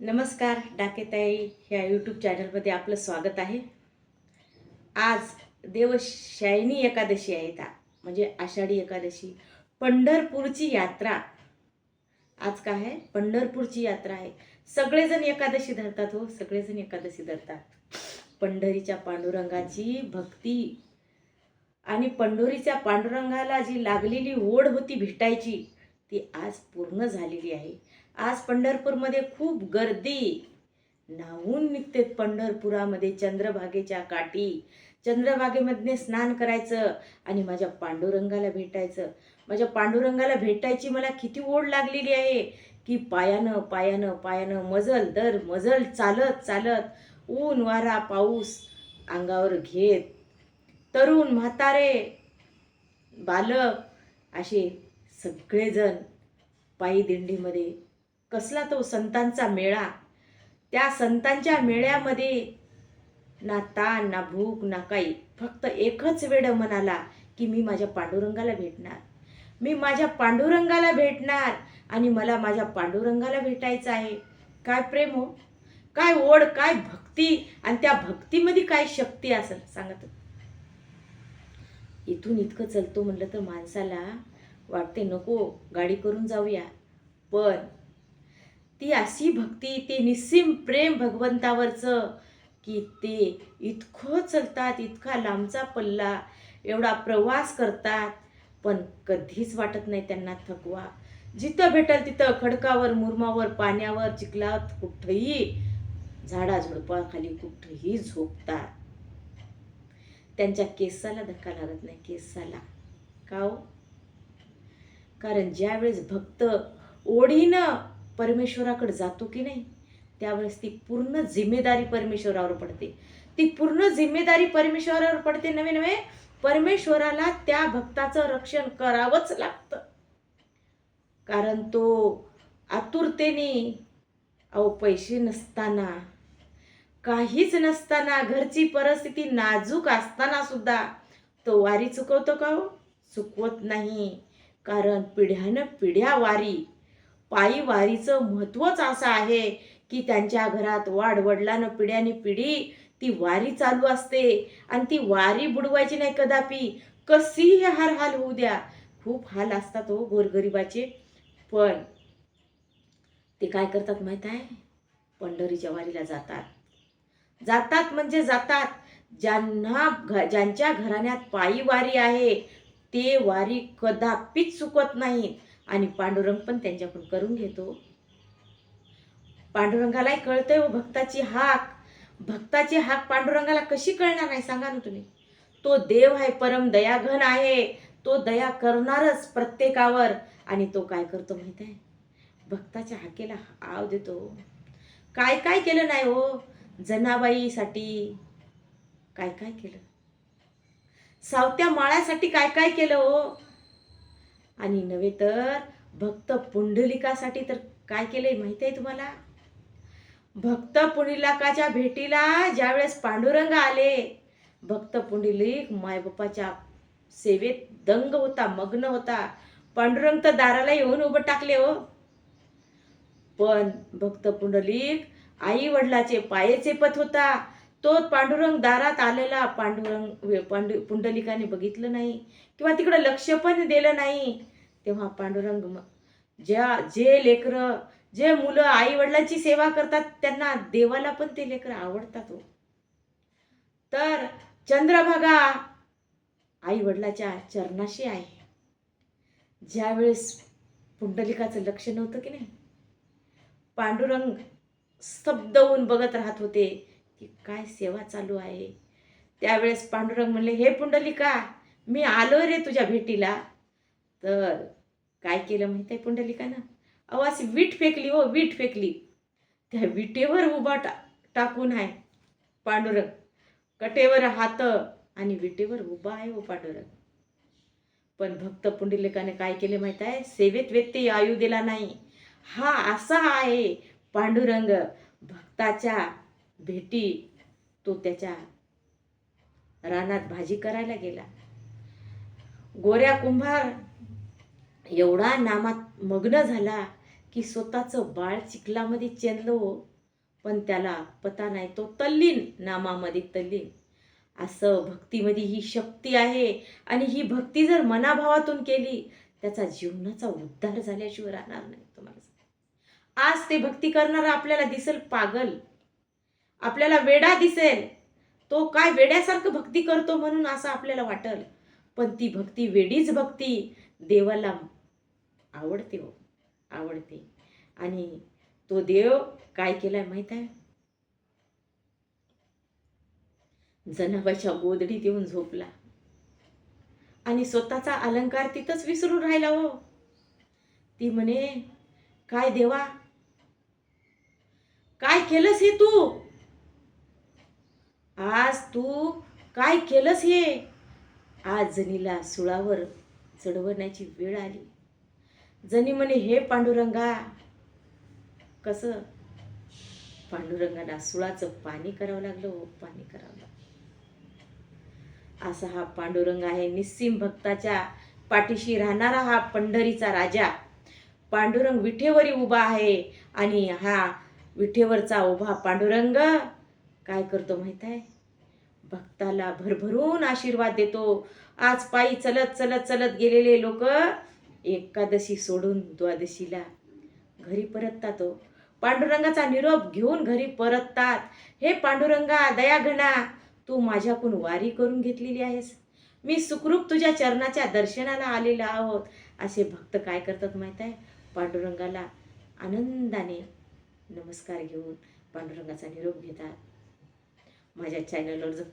नमस्कार डाकेताई. ह्या यूट्यूब चॅनलमध्ये आपलं स्वागत आहे. आज देवशायनी एकादशी आहे ता म्हणजे आषाढी एकादशी. पंढरपूरची यात्रा. आज काय आहे? पंढरपूरची यात्रा आहे. सगळेजण एकादशी धरतात हो. सगळेजण एकादशी धरतात. पंढरीच्या पांडुरंगाची भक्ती आणि पंढरीच्या पांडुरंगाला जी लागलेली ओढ होती भेटायची ती आज पूर्ण झालेली आहे. आज पंढरपूरमध्ये खूप गर्दी. नाहून निघते पंढरपुरामध्ये चंद्रभागेच्या काठी. चंद्रभागेमधने स्नान करायचं आणि माझ्या पांडुरंगाला भेटायचं. माझ्या पांडुरंगाला भेटायची मला किती ओढ लागलेली आहे की पायानं पायानं पायानं मजल दर मजल चालत चालत ऊन वारा पाऊस अंगावर घेत. तरुण म्हातारे बालक असे सगळेजण पायी दिंडीमध्ये कसला तो संतांचा मेळा त्या संतांच्या मेळ्यामध्ये ना ताण ना भूक ना काही. फक्त एकच वेळ म्हणाला की मी माझ्या पांडुरंगाला भेटणार. मी माझ्या पांडुरंगाला भेटणार आणि मला माझ्या पांडुरंगाला भेटायचं आहे. काय प्रेम हो? काय ओढ काय भक्ती आणि त्या भक्तीमध्ये काय शक्ती असेल? सांगत इथून इतकं चलतो म्हटलं तर माणसाला वाटते नको गाडी करून जाऊया. पण ती अशी भक्ती ते निस्सीम प्रेम भगवंतावरचं की ते इतकं चलतात इतका लांबचा पल्ला एवढा प्रवास करतात पण कधीच वाटत नाही त्यांना थकवा. जिथं भेटल तिथं खडकावर मुरमावर पाण्यावर चिखलात कुठंही झाडाझुडपाखाली कुठंही झोपतात. त्यांच्या केसाला धक्का लागत नाही केसाला. का हो? कारण ज्यावेळेस भक्त ओढीनं परमेश्वराकडे जातो की नाही त्यावेळेस ती पूर्ण जिम्मेदारी परमेश्वरावर पडते. ती पूर्ण जिम्मेदारी परमेश्वरावर पडते नवे नवे परमेश्वराला त्या भक्ताचं रक्षण करावंच लागतं. कारण तो आतुरतेने अहो पैसे नसताना काहीच नसताना घरची परिस्थिती नाजूक असताना सुद्धा तो वारी चुकवतो का हो? चुकवत नाही. कारण पिढ्यानं पिढ्या वारी. पायी वारीचं महत्त्वच असं आहे की त्यांच्या घरात वाढवडिलानं पिढ्याने पिढी ती वारी चालू असते. आणि ती वारी बुडवायची नाही कदापि. कशीही हार हाल होऊ द्या. खूप हाल असतात हो गोरगरिबाचे. पण ते काय करतात माहीत आहे? पंढरीच्या वारीला जातात. जातात म्हणजे जातात. ज्यांना घ ज्यांच्या घराण्यात पायी वारी आहे ते वारी कदापिच चुकत नाहीत आणि पांडुरंग पण त्यांच्याकडून करून घेतो. पांडुरंगालाही कळतंय हो भक्ताची हाक. भक्ताची हाक पांडुरंगाला कशी कळणार नाही सांगा ना तुम्ही. तो देव आहे परम दयाघन आहे. तो दया करणारच प्रत्येकावर. आणि तो काय करतो माहीत आहे? भक्ताच्या हाकेला आव देतो. काय काय केलं नाही हो जनाबाईसाठी? काय काय केलं? सावत्या माळ्यासाठी काय काय केलं हो? आणि नव्हे तर भक्त पुंडलिकासाठी तर काय केलंय माहिती आहे तुम्हाला? भक्त पुंडलिकाच्या भेटीला ज्यावेळेस पांडुरंग आले भक्त पुंडलिक मायबापाच्या सेवेत दंग होता मग्न होता. पांडुरंग तर दाराला येऊन उभं टाकले हो. पण भक्त पुंडलिक आई वडिलाचे पायेचे पत होता. तो पांडुरंग दारात आलेला पांडुरंग पांडु पुंडलिकाने बघितलं नाही किंवा तिकडं लक्ष पण दिलं नाही तेव्हा पांडुरंग ज्या जे लेकरं जे मुलं आई वडिलांची सेवा करतात त्यांना देवाला पण ते लेकरं आवडतात हो. तर चंद्रभागा आई वडिलाच्या चरणाशी आहे. ज्यावेळेस पुंडलिकाचं लक्ष नव्हतं की नाही पांडुरंग स्तब्ध होऊन बघत राहत होते की काय सेवा चालू आहे? त्यावेळेस पांडुरंग म्हणले हे पुंडलिका मी आलो रे तुझ्या भेटीला. तर काय केलं माहिती आहे पुंडलिकानं? अहो अशी वीट फेकली हो वीट फेकली. त्या विटेवर उभा टा टाकून आहे पांडुरंग. कटेवर हात आणि विटेवर उभा आहे हो पांडुरंग. पण भक्त पुंडलिकाने काय केले माहीत आहे? सेवेत व्यत्यय आयु दिला नाही. हा असा आहे पांडुरंग. भक्ताच्या भेटी तो त्याच्या रानात भाजी करायला गेला. गोऱ्या कुंभार एवढा नामात मग्न झाला की स्वतःचं बाळ चिखलामध्ये चेंदलं हो. पण त्याला पता नाही तो तल्लीन नामामध्ये तल्लीन. असं भक्तीमध्ये ही शक्ती आहे आणि ही भक्ती जर मनाभावातून केली त्याचा जीवनाचा उद्धार झाल्याशिवाय राहणार नाही तुम्हाला आज ते भक्ती करणारा आपल्याला दिसेल पागल. आपल्याला वेडा दिसेल. तो काय वेड्यासारखं भक्ती करतो म्हणून असं आपल्याला वाटल. पण ती भक्ती वेडीच भक्ती देवाला आवडते हो. आवडते. आणि तो देव काय केलाय माहीत आहे? जनाबाच्या गोदडीत येऊन झोपला. आणि स्वतःचा अलंकार तिथंच विसरून राहिला हो. ती म्हणे काय देवा? काय केलंस हे तू? आज तू काय केलंस हे? आज जनीला सुळावर चढवण्याची वेळ आली. जनी म्हणे हे पांडुरंगा कसं? पांडुरंगाला सुळाचं पाणी करावं लागलं हो पाणी करावं लागलं. असा हा पांडुरंग आहे निस्सिम भक्ताच्या पाठीशी राहणारा हा पंढरीचा राजा. पांडुरंग विठेवरी उभा आहे आणि हा विठेवरचा उभा पांडुरंग काय करतो माहीत आहे? भक्ताला भरभरून आशीर्वाद देतो. आज पायी चलत चलत चलत गेलेले लोक एकादशी सोडून द्वादशीला घरी परततात हो. पांडुरंगाचा निरोप घेऊन घरी परततात. हे पांडुरंगा दयाघणा तू माझ्याकडून वारी करून घेतलेली आहेस. मी सुखरूप तुझ्या चरणाच्या दर्शनाला आलेला आहोत. असे भक्त काय करतात माहीत आहे? पांडुरंगाला आनंदाने नमस्कार घेऊन पांडुरंगाचा निरोप घेतात. माझ्या चॅनलवर जर